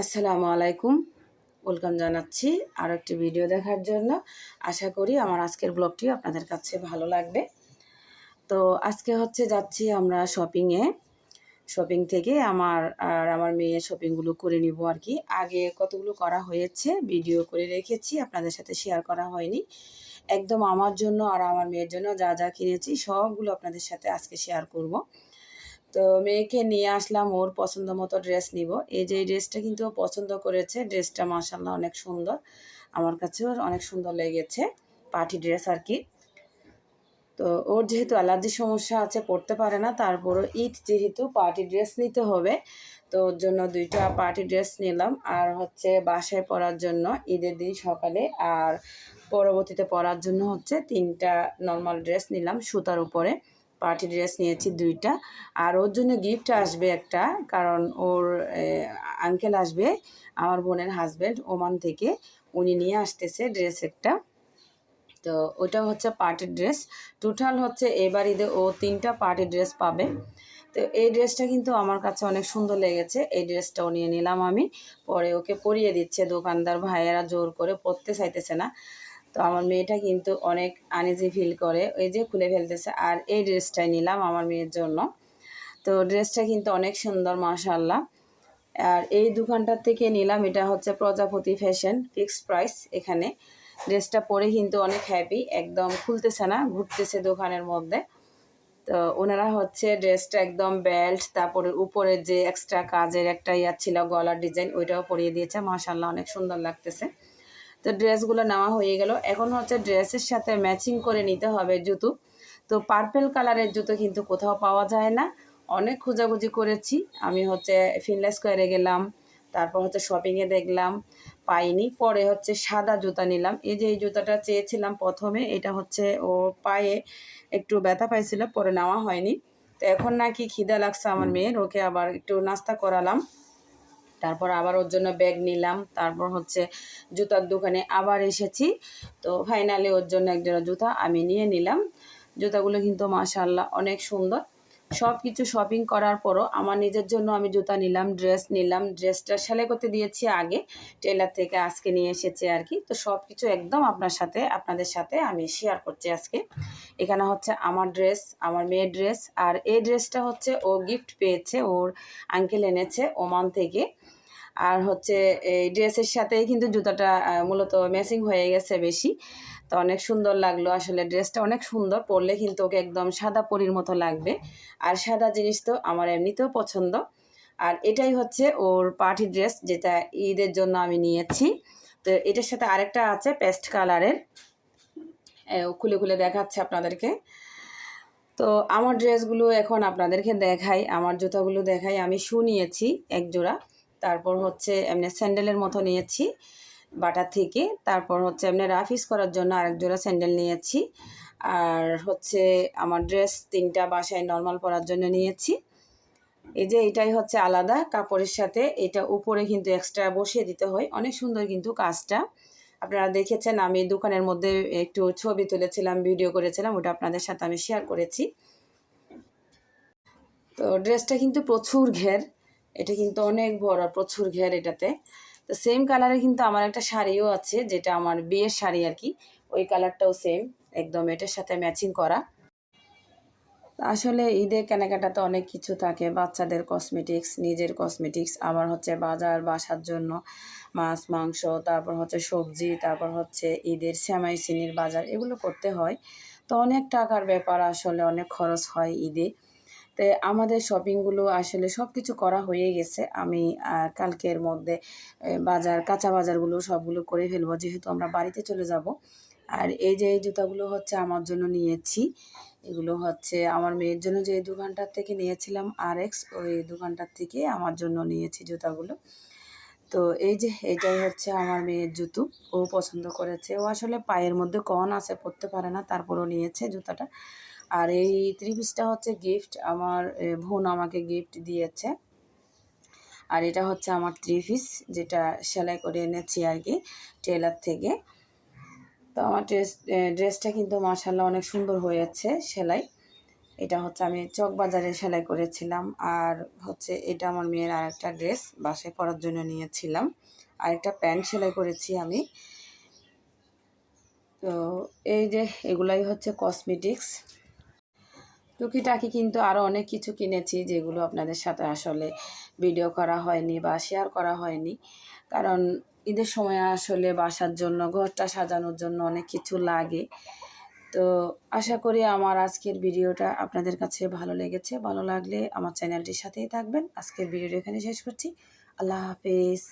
আসসালামু আলাইকুম। ওয়েলকাম জানাচ্ছি আর একটি ভিডিও দেখার জন্য। আশা করি আমার আজকের ব্লগটি আপনাদের কাছে ভালো লাগবে। তো আজকে হচ্ছে যাচ্ছি আমরা শপিংয়ে শপিং থেকে আমার আর আমার মেয়ে শপিংগুলো করে নিব আর কি। আগে কতগুলো করা হয়েছে ভিডিও করে রেখেছি, আপনাদের সাথে শেয়ার করা হয়নি। একদম আমার জন্য আর আমার মেয়ের জন্য যা যা কিনেছি সবগুলো আপনাদের সাথে আজকে শেয়ার করব। তো মেয়েকে নিয়ে আসলাম, ওর পছন্দ মতো ড্রেস নিব। এই যে ড্রেসটা কিন্তু ও পছন্দ করেছে ড্রেসটা মাসাল্লাহ অনেক সুন্দর। আমার কাছেও অনেক সুন্দর লেগেছে, পার্টি ড্রেস আর কি। তো ওর যেহেতু অ্যালার্জি সমস্যা আছে, পড়তে পারে না, তারপরও ঈদ যেহেতু পার্টি ড্রেস নিতে হবে, তো ওর জন্য দুইটা পার্টি ড্রেস নিলাম। আর হচ্ছে বাসায় পরার জন্য ঈদের দিন সকালে আর পরবর্তীতে পরার জন্য হচ্ছে তিনটা নর্মাল ড্রেস নিলাম সুতার উপরে। পার্টি ড্রেস নিয়েছি দুইটা। আর ওর জন্য গিফট আসবে একটা, কারণ ওর আঙ্কেল আসবে, আমার বোনের হাজব্যান্ড ওমান থেকে। উনি নিয়ে আসতেছে ড্রেস একটা। তো ওটা হচ্ছে পার্টি ড্রেস টোটাল হচ্ছে এবার ঈদে ও তিনটা পার্টি ড্রেস পাবে। তো এই ড্রেসটা কিন্তু আমার কাছে অনেক সুন্দর লেগেছে। এই ড্রেসটাও নিয়ে নিলাম আমি। পরে ওকে পরিয়ে দিচ্ছে দোকানদার ভাইয়েরা জোর করে পরতে চাইতেছে না। তো আমার মেয়েটা কিন্তু অনেক আনিজি ফিল করে। ওই যে খুলে ফেলতেছে। আর এই ড্রেসটাই নিলাম আমার মেয়ের জন্য। তো ড্রেসটা কিন্তু অনেক সুন্দর মাশাল্লাহ আর এই দোকানটার থেকে নিলাম, এটা হচ্ছে প্রজাপতি ফ্যাশন ফিক্সড প্রাইস এখানে। ড্রেসটা পরে কিন্তু অনেক হ্যাপি একদম খুলতেছে না, ঘুরতেছে দোকানের মধ্যে। তো ওনারা হচ্ছে ড্রেসটা একদম বেল্ট তারপরে উপরে যে এক্সট্রা কাজের একটা ইয়া ছিল, গলার ডিজাইন ওইটাও পরিয়ে দিয়েছে। মাশাল্লাহ অনেক সুন্দর লাগতেছে। তো ড্রেসগুলো নেওয়া হয়ে গেল। এখন হচ্ছে ড্রেসের সাথে ম্যাচিং করে নিতে হবে জুতো। তো পার্পেল কালারের জুতো কিন্তু কোথাও পাওয়া যায় না। অনেক খোঁজাখুঁজি করেছি। আমি হচ্ছে ফিনলেস স্কোয়ারে গেলাম, তারপর হচ্ছে শপিংয়ে দেখলাম, পাইনি। পরে হচ্ছে সাদা জুতা নিলাম। এই যে এই জুতাটা চেয়েছিলাম প্রথমে, এটা হচ্ছে ও পায়ে একটু ব্যথা পাইছিল, পরে নেওয়া হয়নি। তো এখন নাকি খিদা লাগছে আমার মেয়ের, ওকে আবার একটু নাস্তা করালাম। তারপর আবার ওর জন্য ব্যাগ নিলাম। তারপর হচ্ছে জুতার দোকানে আবার এসেছি। তো ফাইনালি ওর জন্য একজোড়া জুতা আমি নিয়ে নিলাম। জুতাগুলো কিন্তু মাশাল্লাহ অনেক সুন্দর। সব কিছু শপিং করার পরও আমার নিজের জন্য আমি জুতা নিলাম ড্রেস নিলাম ড্রেসটা সেলাই করতে দিয়েছি আগে টেলার থেকে আজকে নিয়ে এসেছে আর কি। তো সব কিছু একদম আপনার সাথে, আপনাদের সাথে আমি শেয়ার করছি আজকে। এখানে হচ্ছে আমার ড্রেস আমার মেয়ের ড্রেস আর এই ড্রেসটা হচ্ছে ও গিফট পেয়েছে, ওর আঙ্কেল এনেছে ওমান থেকে। আর হচ্ছে এই ড্রেসের সাথেই কিন্তু জুতাটা মূলত ম্যাচিং হয়ে গেছে বেশি। তো অনেক সুন্দর লাগল। আসলে ড্রেসটা অনেক সুন্দর, পরলে কিন্তু ওকে একদম সাদা পরির মতো লাগবে। আর সাদা জিনিস তো আমার এমনিতেও পছন্দ। আর এটাই হচ্ছে ওর পার্টি ড্রেস যেটা ঈদের জন্য আমি নিয়েছি। তো এটার সাথে আরেকটা আছে পেস্ট কালারের। খুলে খুলে দেখাচ্ছে আপনাদেরকে। তো আমার ড্রেসগুলো এখন আপনাদেরকে দেখাই, আমার জুতাগুলো দেখাই। আমি শু নিয়েছি এক জোড়া তারপর হচ্ছে এমনি স্যান্ডেলের মতো নিয়েছি। বাটা থেকে। তারপর হচ্ছে এমনি রাফিস করার জন্য আরেক জোড়া স্যান্ডেল নিয়েছি। আর হচ্ছে আমার ড্রেস তিনটা বাসায় নর্মাল পরার জন্য নিয়েছি। এই যে এটাই হচ্ছে আলাদা কাপড়ের সাথে। এটা উপরে কিন্তু এক্সট্রা বসিয়ে দিতে হয়। অনেক সুন্দর কিন্তু কাজটা। আপনারা দেখেছেন আমি দোকানের মধ্যে একটু ছবি তুলেছিলাম, ভিডিও করেছিলাম, ওটা আপনাদের সাথে আমি শেয়ার করেছি। তো ড্রেসটা কিন্তু প্রচুর ঘের। এটা কিন্তু অনেক বড়, প্রচুর ঘের এটাতে। তো সেম কালারে কিন্তু আমার একটা শাড়িও আছে, যেটা আমার বিয়ের শাড়ি আর কি। ওই কালারটাও সেম একদম এটার সাথে ম্যাচিং করা। আসলে ঈদের কেনাকাটাতে অনেক কিছু থাকে, বাচ্চাদের কসমেটিক্স নিজের কসমেটিক্স আবার হচ্ছে বাজার বাসার জন্য মাছ, মাংস, তারপর হচ্ছে সবজি, তারপর হচ্ছে ঈদের শ্যামাই চিনির বাজার, এগুলো করতে হয়। তো অনেক টাকার ব্যাপার আসলে অনেক খরচ হয় ঈদে। তো আমাদের শপিংগুলো আসলে সব কিছু করা হয়ে গেছে। আমি কালকের মধ্যে বাজার, কাঁচা বাজারগুলো সবগুলো করে ফেলব, যেহেতু আমরা বাড়িতে চলে যাব। আর এই যে, এই জুতাগুলো হচ্ছে আমার জন্য নিয়েছি। এগুলো হচ্ছে আমার মেয়ের জন্য যে দোকানটার থেকে নিয়েছিলাম আর এক্স ওই দোকানটার থেকে আমার জন্য নিয়েছি জুতাগুলো। তো এই যে এইটাই হচ্ছে আমার মেয়ের জুতো। ও পছন্দ করেছে। ও আসলে পায়ের মধ্যে কন আছে, পরতে পারে না, তারপরও নিয়েছে জুতাটা। আর এই থ্রি পিসটা হচ্ছে গিফট আমার বোন আমাকে গিফট দিয়েছে। আর এটা হচ্ছে আমার থ্রি পিস যেটা সেলাই করে এনেছি আর কি টেলার থেকে। তো আমার ড্রেস ড্রেসটা কিন্তু মার্শাল্লাহ অনেক সুন্দর হয়েছে সেলাই। এটা হচ্ছে আমি চক বাজারে সেলাই করেছিলাম। আর হচ্ছে এটা আমার মেয়ের আর একটা ড্রেস বাসায় পরার জন্য নিয়েছিলাম। আর একটা প্যান্ট সেলাই করেছি আমি। তো এই যে, এগুলাই হচ্ছে কসমেটিক্স টুকিটাকি কিন্তু আরও অনেক কিছু কিনেছি যেগুলো আপনাদের সাথে আসলে ভিডিও করা হয়নি বা শেয়ার করা হয়নি। কারণ ঈদের সময় আসলে বাসার জন্য, ঘরটা সাজানোর জন্য অনেক কিছু লাগে। তো আশা করি আমার আজকের ভিডিওটা আপনাদের কাছে ভালো লেগেছে। ভালো লাগলে আমার চ্যানেলটির সাথেই থাকবেন। আজকের ভিডিওটা এখানে শেষ করছি। আল্লাহ হাফেজ।